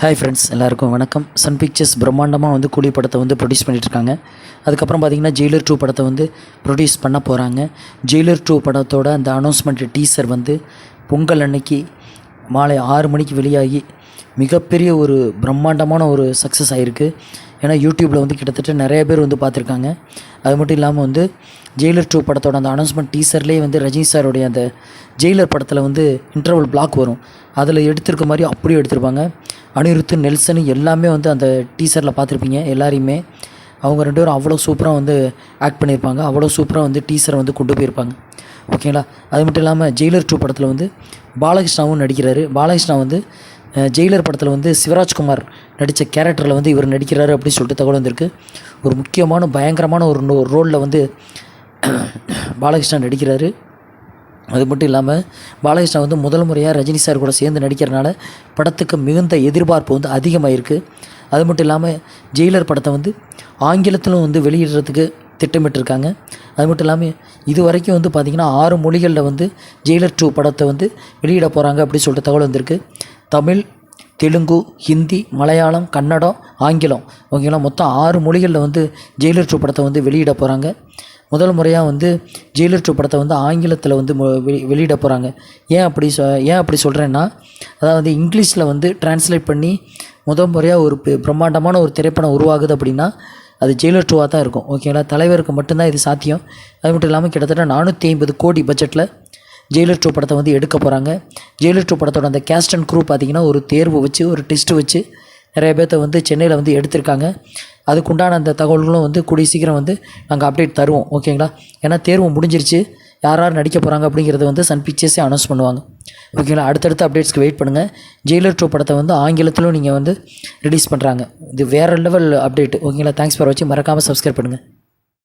Hi friends எல்லாருக்கும் வணக்கம். Sun pictures பிரம்மாண்டமாக வந்து கூலி படத்தை வந்து ப்ரொடியூஸ் பண்ணிகிட்ருக்காங்க அதுக்கப்புறம் பார்த்தீங்கன்னா ஜெயிலர் டூ படத்தை வந்து ப்ரொடியூஸ் பண்ண போகிறாங்க ஜெயிலர் டூ படத்தோட அந்த அனௌன்ஸ்மெண்ட் டீசர் வந்து பொங்கல் அன்னைக்கு மாலை ஆறு மணிக்கு வெளியாகி மிகப்பெரிய ஒரு பிரம்மாண்டமான ஒரு சக்ஸஸ் ஆகிருக்கு ஏன்னா யூடியூப்பில் வந்து கிட்டத்தட்ட நிறைய பேர் வந்து பார்த்துருக்காங்க. அது மட்டும் இல்லாமல் வந்து ஜெயிலர் டூ படத்தோட அந்த அனௌன்ஸ்மெண்ட் டீசர்லேயே வந்து ரஜினி சாருடைய அந்த ஜெயிலர் படத்தில் வந்து இன்டர்வல் பிளாக் வரும். அதில் எடுத்திருக்க மாதிரி அப்படியே எடுத்திருப்பாங்க. அனிருத்து நெல்சனு எல்லாமே வந்து அந்த டீசரில் பார்த்துருப்பீங்க எல்லாரையுமே. அவங்க ரெண்டு பேரும் அவ்வளோ சூப்பராக வந்து ஆக்ட் பண்ணியிருப்பாங்க. அவ்வளோ சூப்பராக வந்து டீசரை வந்து கொண்டு போயிருப்பாங்க. ஓகேங்களா அது மட்டும் இல்லாமல் ஜெயிலர் டூ படத்தில் வந்து பாலகிருஷ்ணாவும் நடிக்கிறாரு. பாலகிருஷ்ணா வந்து ஜெயிலர் படத்தில் வந்து சிவராஜ்குமார் நடித்த கேரக்டரில் வந்து இவர் நடிக்கிறாரு அப்படின்னு சொல்லிட்டு தகவல் வந்திருக்கு. ஒரு முக்கியமான பயங்கரமான ஒரு ரோலில் வந்து பாலகிருஷ்ணா நடிக்கிறாரு. அது மட்டும் இல்லாமல் பாலகிருஷ்ணா வந்து முதல் முறையாக ரஜினி சார் கூட சேர்ந்து நடிக்கிறனால படத்துக்கு மிகுந்த எதிர்பார்ப்பு வந்து அதிகமாகிருக்கு அது மட்டும் இல்லாமல் ஜெயிலர் படத்தை வந்து ஆங்கிலத்திலும் வந்து வெளியிடுறதுக்கு திட்டமிட்டிருக்காங்க. அது மட்டும் இல்லாமல் இது வரைக்கும் வந்து பார்த்திங்கன்னா ஆறு மொழிகளில் வந்து ஜெயிலர் டூ படத்தை வந்து வெளியிட போகிறாங்க அப்படின்னு சொல்லிட்டு தகவல் வந்திருக்கு. தமிழ் தெலுங்கு ஹிந்தி மலையாளம் கன்னடம் ஆங்கிலம். ஓகேங்களா? மொத்தம் ஆறு மொழிகளில் வந்து ஜெயிலர் டூ படத்தை வந்து வெளியிட போகிறாங்க முதல் முறையாக வந்து ஜெயிலர் டூ படத்தை வந்து ஆங்கிலத்தில் வந்து மொ- வெளி வெளியிட போகிறாங்க ஏன் அப்படி சொ ஏன் அப்படி சொல்கிறேன்னா அதாவது இங்கிலீஷில் வந்து டிரான்ஸ்லேட் பண்ணி முதல் முறையாக ஒரு பிரம்மாண்டமான ஒரு திரைப்படம் உருவாகுது அப்படின்னா அது ஜெயிலர் டூவாக தான் இருக்கும். ஓகேங்களா? தலைவருக்கு மட்டும்தான் இது சாத்தியம். அது மட்டும் இல்லாமல் கிட்டத்தட்ட நானூற்றி ஐம்பது கோடி பட்ஜெட்டில் ஜெயிலர் டூ படத்தை வந்து எடுக்க போகிறாங்க ஜெயிலர் டூ படத்தோட அந்த கேஸ்ட் அண்ட் க்ரூ பார்த்தீங்கன்னா ஒரு தேர்வு வச்சு ஒரு டெஸ்ட்டு வச்சு நிறைய பேர்த்த வந்து சென்னையில் வந்து எடுத்திருக்காங்க. அதுக்குண்டான அந்த தகவல்களும் வந்து கூடிய சீக்கிரம் வந்து நாங்கள் அப்டேட் தருவோம். ஓகேங்களா ஏன்னா தேர்வு முடிஞ்சிருச்சு. யார் யார் நடிக்க போகிறாங்க அப்படிங்கிறத வந்து சன் பிக்சர்ஸே அனௌன்ஸ் பண்ணுவாங்க. ஓகேங்களா அடுத்தடுத்த அப்டேட்ஸ்க்கு வெயிட் பண்ணுங்கள் ஜெயிலர் டூ படத்தை வந்து ஆங்கிலத்திலும் நீங்கள் வந்து ரிலீஸ் பண்ணுறாங்க இது வேறு லெவல் அப்டேட் ஓகேங்களா தேங்க்ஸ் ஃபார் வாட்சிங் மறக்காமல் சப்ஸ்கிரைப் பண்ணுங்கள்